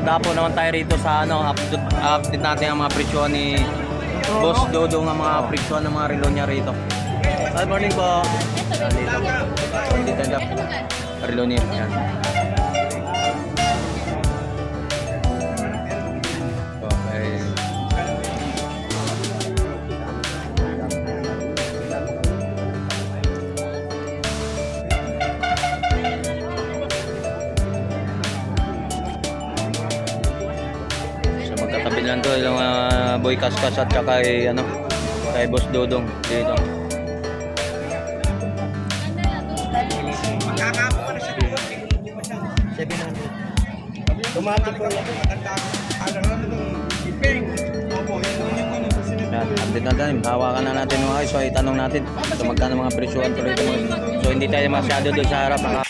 dapo naman tayo rito sa ano, update, update natin ang mga presyo ni Boss Dodo ng mga presyo ng mga relo niya rito. Good morning po. Dito na. Relo niya. Yan. Lang to yung uh, Boy Kaskas at saka kay ano kay Boss Dodong dito. Tumatik ko lang. Yan, update natin. Hawakan na natin mga guys. So itanong natin. So magkano mga presyuhan tuloy ito. So hindi tayo masyado doon sa harap. Mga...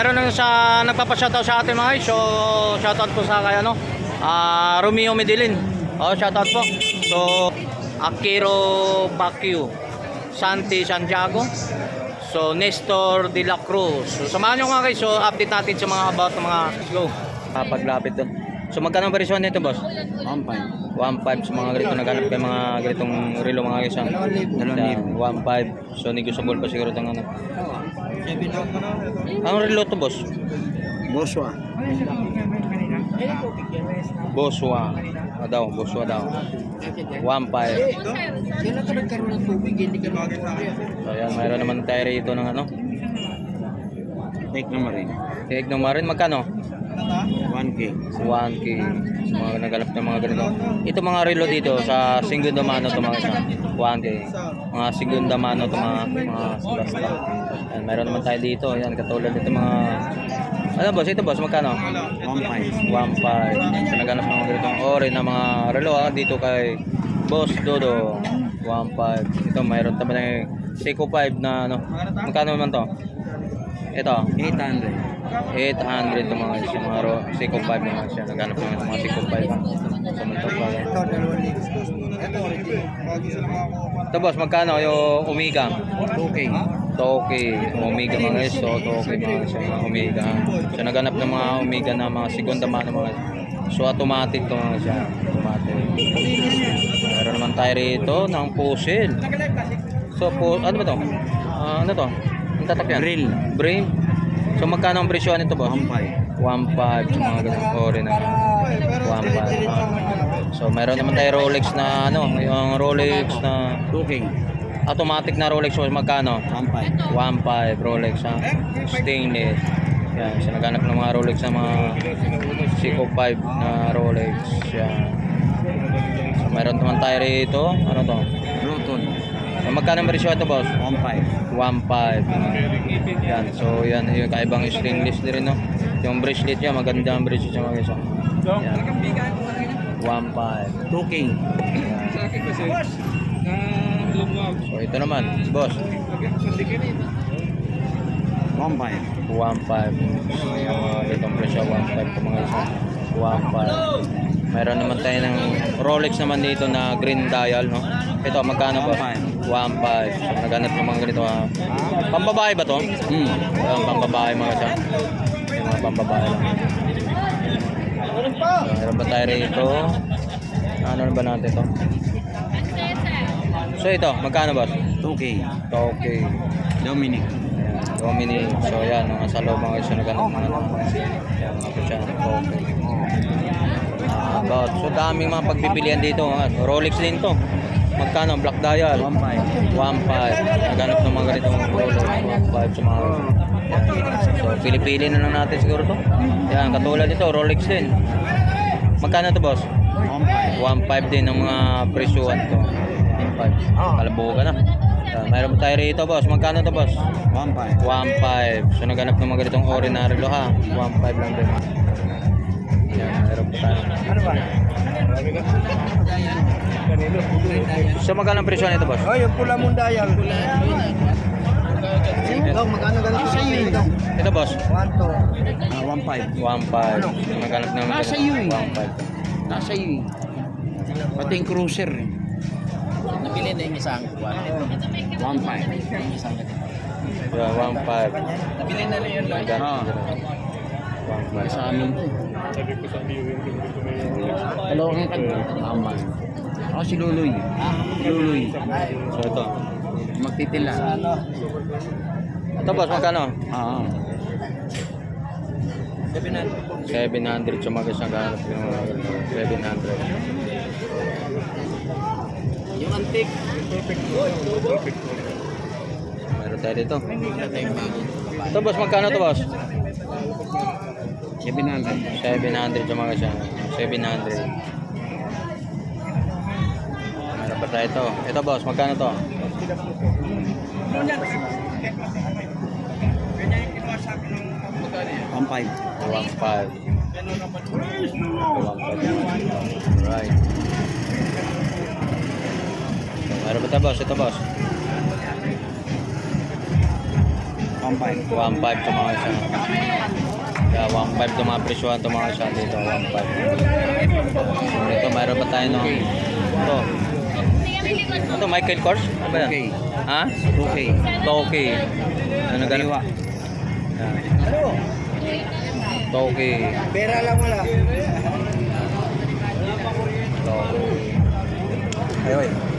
Meron nang sa nagpapa-shoutout sa atin mga guys. So shoutout po sa kay ano, ah Romeo Medellin. Oh, shoutout po. So Akiro Pacquiao, Santi Santiago. So Nestor De La Cruz. So samahan nyo mga guys. So update natin sa mga about ng mga go. Ah, paglapit doon. So magkano ang presyo nito, boss? Pampay. 1.5 sa mga ganito naganap kay mga ganitong relo mga guys. Dalawang libo. 1.5. So negotiable pa siguro itong ano. Ang relo to, boss? Boswa. Boswa. Ah, daw, Boswa daw. 1.5. Kailan ka nagkaroon ng tubig? Hindi ka So yan, mayroon naman tayo rito ng ano. Take naman rin. Cake ng marin, magkano? 1K. 1K. Sa mga nagalap ng mga ganito. Ito mga relo dito sa Segunda Mano to mga isa. 1K. Mga Segunda Mano to mga mga basta. Yan, mayroon naman tayo dito. Yan, katulad dito mga ano boss, ito boss, magkano? 1.5. 1.5. So naganap ng mga ganitong ori na mga relo ah, dito kay Boss Dodo. 1.5. Ito mayroon tabi ng Seiko 5 na ano. Magkano naman to? Ito, 800. 800 to mga mga ro, Seiko 5 naman siya. Naganap ng mga Seiko 5. So mga pa. Libo. Ito, boss, magkano yung Omega? 2K. Toki, Omega mga guys. So, Toki mga mga Omega. So, naganap ng mga Omega na mga segunda mano mga So, automatic to mga siya. Automatic. Meron naman tayo rito ng puzzle. So, po, ano ba to? Ah, ano to? Ang tatak yan? Grill. Brain. So, magkano ang presyo nito boss? 1.5. 1.5 sa mga ganun ori na 1.5 ah. so meron naman tayo Rolex na ano yung Rolex na 2K. Automatic na Rolex so magkano? 1.5. 1.5 Rolex ha? Stainless. Yan so naghanap ng mga Rolex na mga Seiko 5 na Rolex yan. So meron naman tayo rito. Ano to? Roton. so, magkano ang presyo ito boss? 1.5. 1.5 yan so yan yung kaibang stainless din rin no? Yung bracelet niya maganda ang bracelet niya mga guys oh. yan. 1.5 2K. So ito naman boss 1.5. 1.5 so uh, itong presyo 1.5 ito mga isa 1.5 meron naman tayo ng Rolex naman dito na green dial no ito magkano boss 1.5 so naghanap ng mga ganito ha pambabae ba to? Hmm. Ang pambabae mga siya. Yung mga pambabae lang. So, meron ba tayo rito? Ano ba natin to? So ito, magkano boss? 2K. Ito okay. Dominic. Ayan, Dominic. So yan, mga sa loob mga isa na ganun mga Yan, mga siya. Okay. Ah, about. So daming mga pagpipilian dito. ha. Rolex din to. Magkano? Black dial. 1.5. 1.5. Naghanap ng mga ganitong Rolex. 1.5 sa mga So, pili-pili na lang natin siguro to. Yan, katulad nito, Rolex din. Magkano to, boss? 1.5. 1.5 din ang mga presyuhan to. 1.5. Kalabuho ka na. Yan, mayroon tayo rito, boss. Magkano to, boss? 1.5. 1.5. So, naghanap ng mga ganitong ordinary lo, ha? 1.5 lang din. Yan, mayroon po tayo. Ano ba? So, magkano ang presyo nito, boss? Oh, yung pula mong dayal. Ito, magkano ganito sa iyo? Ito. Ito, boss. One, two. Ah, 1.5. 1.5. So, naghanap ng mga Nasa iyo eh. 1.5. Nasa iyo eh. Pati yung cruiser eh. Nabili na yung isang kuwan. 1.5. Yan, 1.5. Nabili na rin yun. Naghanap Ah. ng ganito. 1.5. Sa amin to. Dalawang kan. Tama. Ako si Luloy. Si Luloy. So, ito. Magtitila. Ito, boss. Magkano? Ah. 700 so mag isang ganap yung mga ganito. 700 Yung antique. meron tayo dito. Ito boss magkano to boss? 700. 700 so mga siya. 700 meron pa tayo ito ito boss magkano to? 1.5. 1.5 1.5 right so, meron pa tayo boss ito boss 1.5. 1.5 to mga siya Yeah, 1.5 to mga presyohan to mga siya dito 1.5 ito mayroon pa tayo no ito ito Michael Kors ano ba yan? Okay. ha? 2K. Toki ano ganun? Kaliwa. Yan. Ano? Toki Pera lang wala. Toki ayoy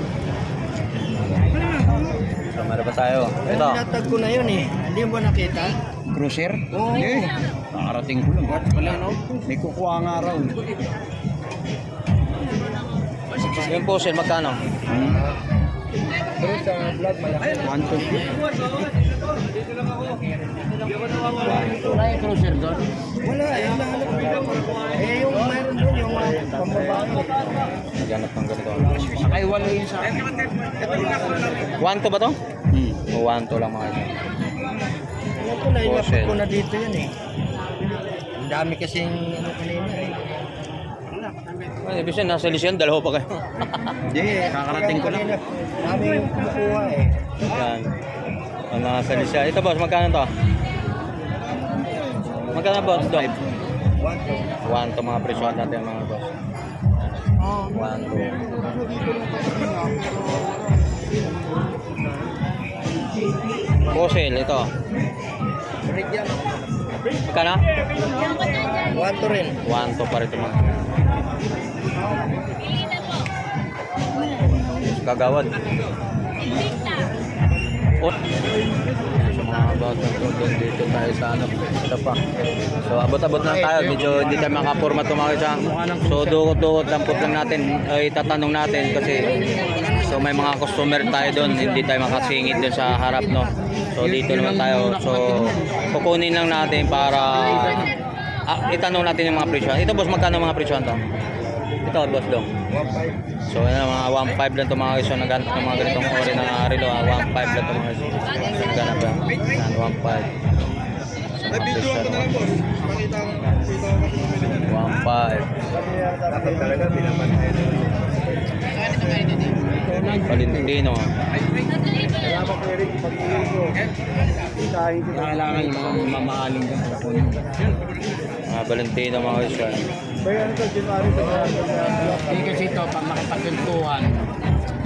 meron pa tayo ito Natag ko na yun eh. Hindi mo nakita? Cruiser? Oo. Eh. Nakarating ko lang. Pala no? May kukuha nga raw. yung puzzle magkano? Hmm. Pero sa vlog malaki. 1, 2. Wala yung cruiser doon? Wala, yun lang. Eh, yung mayroon doon, yung pambabae. Naghanap ng ganito Sakay wala yun sa akin. 1 to ba to? Hmm. o 1 to lang mga siya Ano ko na, ilapit Fossil. ko na dito yan eh. Ang dami kasing ano kanina eh. Ay, ibig sabihin, nasa Lisyon, dalawa pa kayo. Hindi, kakarating ko lang. Dami yung kumukuha eh. Yan. Ang nasa Lisyon. Ito boss, magkano to? Magkano boss? Two. 1 to mga presyohan natin mga boss. 1 to. Fossil, ito. Magkano? One, two rin. 1 to pa rin ito mga. Kagawad. Oh. Batang to, doon dito tayo sa ano, ito. So abot-abot lang tayo, medyo hindi tayo makapurma tumakay sa. So dukot-dukot lang po lang natin, ay tatanong natin kasi so may mga customer tayo doon, hindi tayo makasingit doon sa harap no. So dito naman tayo, so kukunin lang natin para ah, itanong natin yung mga presyo. Ito boss, magkano mga presyo to? Ito boss dong. One, five. So ano, mga 1.5 lang ito mga iso naghanap ng mga ganitong ori ng relo. ah. 1.5 lang ito mga iso. Naghanap lang. Yan, 1.5. May video ko na lang boss. 1.5. Dapat talaga. Valentino. Salamat ko rin pag-iwi ko. Isahin ko. Kailangan yung mga mamahaling ka. Mga Valentino mga iso. Bayan ko, January sa Hindi kasi ito, pag makipagkuntuhan,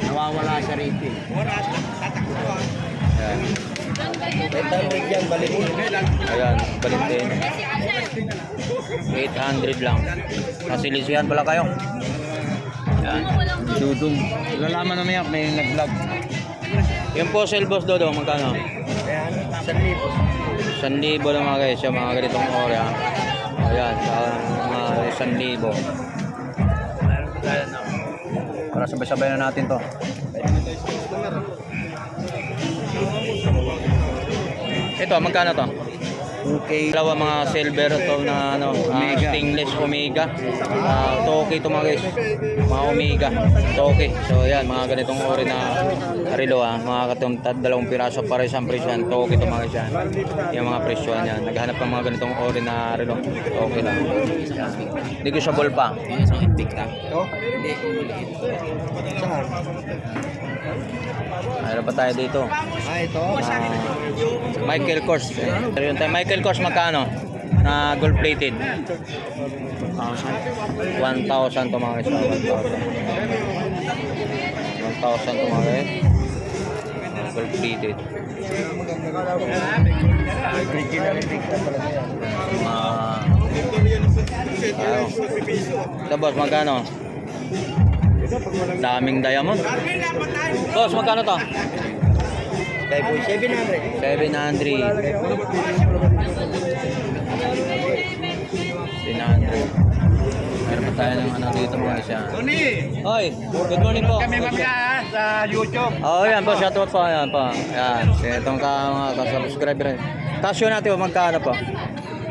nawawala siya rito. eh. Yan. Ito rigyan, balik. Ayan, Valentino. 800 lang. Nasilisihan pala kayo. Yan. Dudong. Lalaman naman yan, may nag-vlog. Yung po sale boss Dodo, magkano? Ayan, sa libo. 1,000 lang mga guys, yung mga ganitong ha. Ayan, sa mga 1,000. Para sabay-sabay na natin to. Ito, magkano to? Okay. Dalawa mga silver to na ano, ah, stainless Omega. Ah, Toki to mga guys. Mga Omega. Toki. So yan, mga ganitong ori na relo ah. Mga katong tat- dalawang piraso para isang presyo yan. Toki to mga yan. Yung mga presyo yan. Naghanap ng mga ganitong ori na relo. Okay lang. Negotiable pa. Yung isang antique lang. Ito? Hindi, maliit. Saan? Mayroon pa tayo dito. Ah, ito? Ah, Michael Kors. Pero yun tayo. Michael Kors magkano? Na gold plated. 1,000 to mga guys. 1,000. 1,000 to mga guys. Gold plated. Ah. Ano? Ito boss, magkano? Daming diamond. Boss, magkano to? Kaya po, 700. 700. 700. Meron tayo ng ano dito mga siya. Hoy, good morning po. Kami mamaya sa YouTube. Oh, yan po, shoutout po, yan po. Yan, itong ka, mga ka-subscriber. Kasyo natin po, magkano po?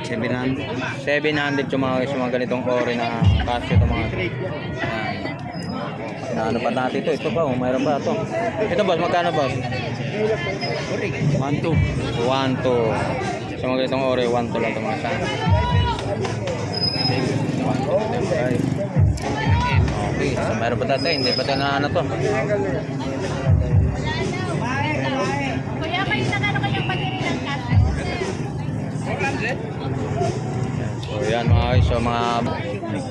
700. 700 yung mga, yung mga ganitong ori na kasyo itong mga. Yan. Ano pa natin ito? Ito pa, oh, mayroon pa ito. Ito boss, magkano boss? 1, 2. 1, 2. Sa mga ganitong ori, 1, 2 lang ito mga sana. Okay. Okay, so mayroon pa tayo. Hindi pa tayo na ano to. Kuya, may nagano kayong battery ng cash? So yan mga guys, so mga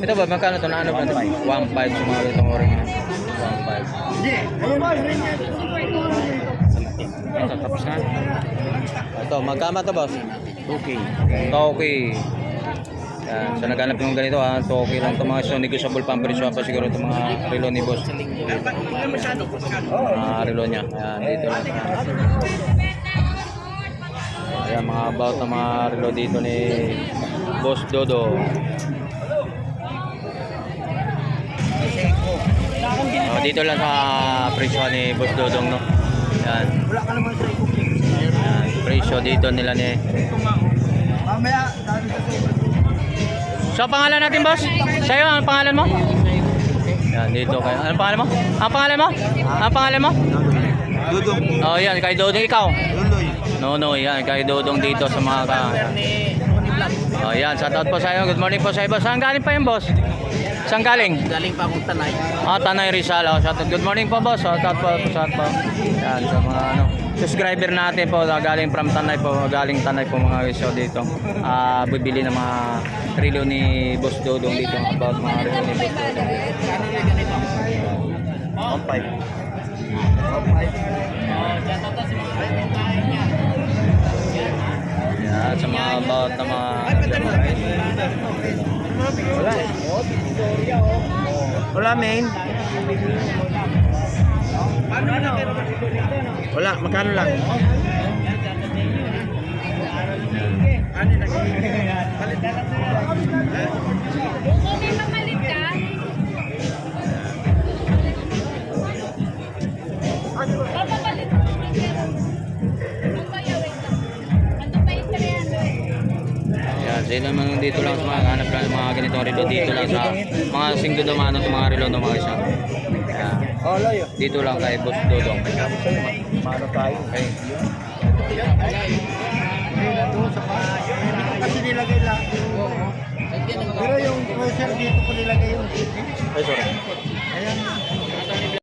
ito ba magkano to na ano ba? 1.5 sa mga ganitong ori na. 1.5. Hindi, ayun ba? Rin yan. Ito tapos na. Ito, magkama to boss? Okay. Toki. Yan, so naghanap yung ganito ha, Toki lang to mga so negotiable pa ang pa siguro itong mga relo ni boss. Mga relo niya. Yan, dito lang. Ayan, mga about na mga relo dito ni Boss Dodo. Oh, dito lang sa presyo ni Boss Dodong no. Yan. Wala ka naman sa presyo dito nila ni Mamaya, dami sa. So pangalan natin boss? Sa'yo, ang pangalan mo? Yan, dito kayo. Anong pangalan mo? Ang pangalan mo? Ang pangalan mo? Dudong. Oh, yan, kay Dodong ikaw. Luloy. No, no, yan, kay Dodong dito sa mga ka. Oh, yan, shout out po sa iyo. Good morning po sa iyo, boss. Saan galing pa yung boss? Saan galing? Galing pa akong tanay. Ah, Tanay Rizal. Oh, shout out. Good morning po, boss. Shout out po, shout out po. Yan, sa mga ano, subscriber natin po, ah, galing from Tanay po, galing Tanay po mga guys, so dito. Ah, bibili ng mga relo ni Boss Dodong dito about mga relo ni Boss Dodong. Kano na ganito? On five. Yan, sa mga about na mga Wala eh. Wala, main. Wala, magkano lang? Kung may mamalit ka, papapalit 300? Yan, sino naman dito lang sa mga hanap lang ng mga ganitong relo dito lang sa mga singdo naman ng mga relo ng mga isa. Layo. Dito lang kay Boss Dodong. Paano tayo? Okay. Kasi nilagay lang. Pero yung crosser dito ko nilagay yung Ay, sorry. Ayan.